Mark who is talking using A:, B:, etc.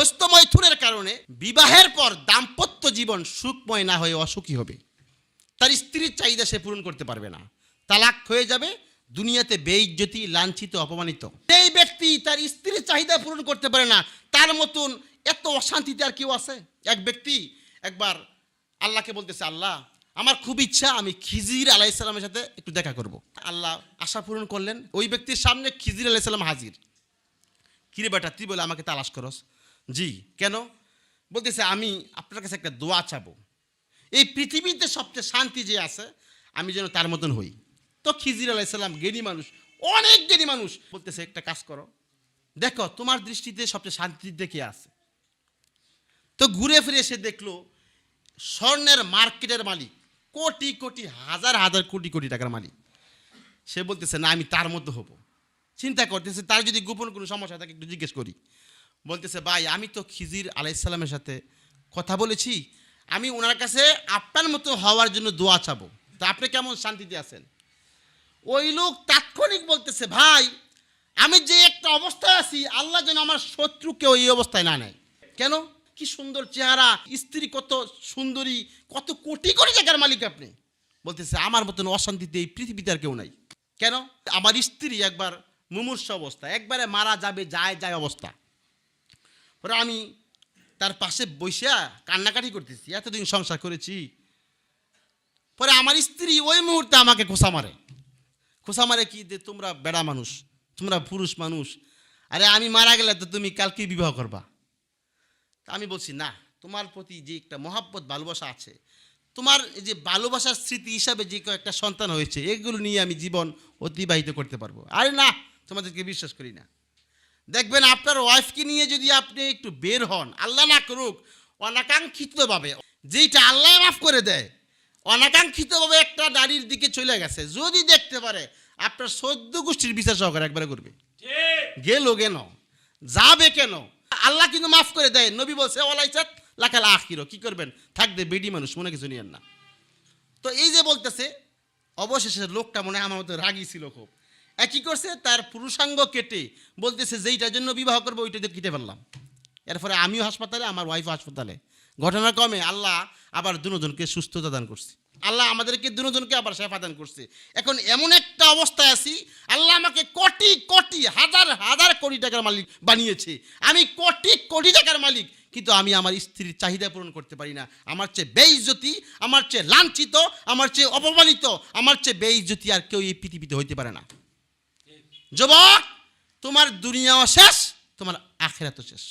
A: হস্তমৈথুনের কারণে বিবাহের পর দাম্পত্য জীবন সুখময় না হয়ে অসুখী হবে। তার স্ত্রীর চাহিদা সে পূরণ করতে পারবে না। তালাক হয়ে যাবে, দুনিয়াতে বেইজ্জতি, লাঞ্ছিত, অপমানিত। এই ব্যক্তি তার স্ত্রীর চাহিদা পূরণ করতে পারে না, তার মতন এত অশান্তিতে আর কেউ আছে? এক ব্যক্তি একবার আল্লাহকে বলতেছে, আল্লাহ, আমার খুব ইচ্ছা, আমি খিজির আলাইসাল্লামের সাথে একটু দেখা করব। আল্লাহ আশা পূরণ করলেন, ওই ব্যক্তির সামনে খিজির আলাইসাল্লাম হাজির। কিরে বেটা, তুই বলে আমাকে তালাশ করস? জি, কেন? বলতেছে, আমি আপনার কাছে একটা দোয়া চাবো। এই পৃথিবীতে সবচেয়ে শান্তি যে আছে, আমি যেন তার মতন হই। তো খিজির আলাইসাল্লাম জ্ঞানী মানুষ, অনেক জ্ঞানী মানুষ বলতেছে, একটা কাজ করো। দেখো, তোমার দৃষ্টিতে সবচেয়ে শান্তিতে কে আছে? তো ঘুরে ফিরে এসে দেখল, স্বর্ণের মার্কেটের মালিক, কোটি কোটি, হাজার হাজার কোটি কোটি টাকার মালিক। সে বলতেছে, না, আমি তার মতো হব। চিন্তা করতেছে, তার যদি গোপন কোনো সমস্যা থাকে, একটু জিজ্ঞেস করি। বলতেছে, ভাই, আমি তো খিজির আলাইসাল্লামের সাথে কথা বলেছি। আমি ওনার কাছে আপনার মতো হওয়ার জন্য দোয়া চাবো। তা আপনি কেমন শান্তিতে আছেন? ওই লোক তাৎক্ষণিক বলতেছে, ভাই, আমি যে একটা অবস্থায় আছি, আল্লাহ যেন আমার শত্রুকে ওই অবস্থায় না নেয়। কেন? কি সুন্দর চেহারা, স্ত্রী কত সুন্দরী, কত কোটি কোটি টাকার মালিক আপনি। বলতেছে, আমার মতন অশান্তিতে এই পৃথিবীতে আর কেউ নাই। কেন? আমার স্ত্রী একবার মুমূর্ষ অবস্থা, একবারে মারা যাবে, যায় যায় অবস্থা। পরে আমি তার পাশে বসিয়া কান্নাকাটি করতেছি, এতদিন সংসার করেছি। পরে আমার স্ত্রী ওই মুহূর্তে আমাকে খোসা মারে। খোসা মারে কি? যে তোমরা বেড়া মানুষ, তোমরা পুরুষ মানুষ, আরে আমি মারা গেলে তো তুমি কালকে বিবাহ করবা। তা আমি বলছি, না, তোমার প্রতি যে একটা মহাব্বত, ভালোবাসা আছে, তোমার যে ভালোবাসার স্মৃতি হিসাবে যে কয়েকটা সন্তান হয়েছে, এগুলো নিয়ে আমি জীবন অতিবাহিত করতে পারব। আরে না, তোমাদেরকে বিশ্বাস করি না। দেখবেন আপনার ওয়াইফকে নিয়ে যদি আপনি একটু বের হন আল্লাহ না করুক অনাকাঙ্ক্ষিতভাবে যেইটা আল্লাহ মাফ করে দেয় অনাকাঙ্ক্ষিতভাবে একটা নারীর দিকে চলে গেছে। যদি দেখতে পারে আপনার সদ্য গোষ্ঠীর বিচার সহকারে একবারে করবে। গেল কেন? যাবে কেন? আল্লাহ কিন্তু মাফ করে দেয়। নবী বলছে ওলাইচাত লাখাল আখিরো। কি করবেন? থাকবে বেডি মানুষ মনে কিছু নিয়েন না। তো এই যে বলতেছে অবশেষে লোকটা মনে হয় আমার মতো রাগী ছিল খুব। একই করছে? তার পুরুষাঙ্গ কেটে বলতেছে যেইটার জন্য বিবাহ করব, ওইটা দিয়ে কেটে ফেললাম। এরপরে আমিও হাসপাতালে, আমার ওয়াইফ হাসপাতালে। ঘটনা কমে আল্লাহ আবার দুজনকে সুস্থতা দান করছে। আল্লাহ আমাদেরকে দুজনকে আবার সেফা দান করছে। এখন এমন একটা অবস্থায় আছি, আল্লাহ আমাকে কোটি কোটি, হাজার হাজার কোটি টাকার মালিক বানিয়েছে। আমি কোটি কোটি টাকার মালিক, কিন্তু আমি আমার স্ত্রীর চাহিদা পূরণ করতে পারি না। আমার চেয়ে বেইজ্জতি, আমার চেয়ে লাঞ্ছিত, আমার চেয়ে অপমানিত, আমার চেয়ে বেইজ্জতি আর কেউ এই পৃথিবীতে হইতে পারে না। যুবক তোমার দুনিয়াও শেষ তোমার আখেরাতও শেষ।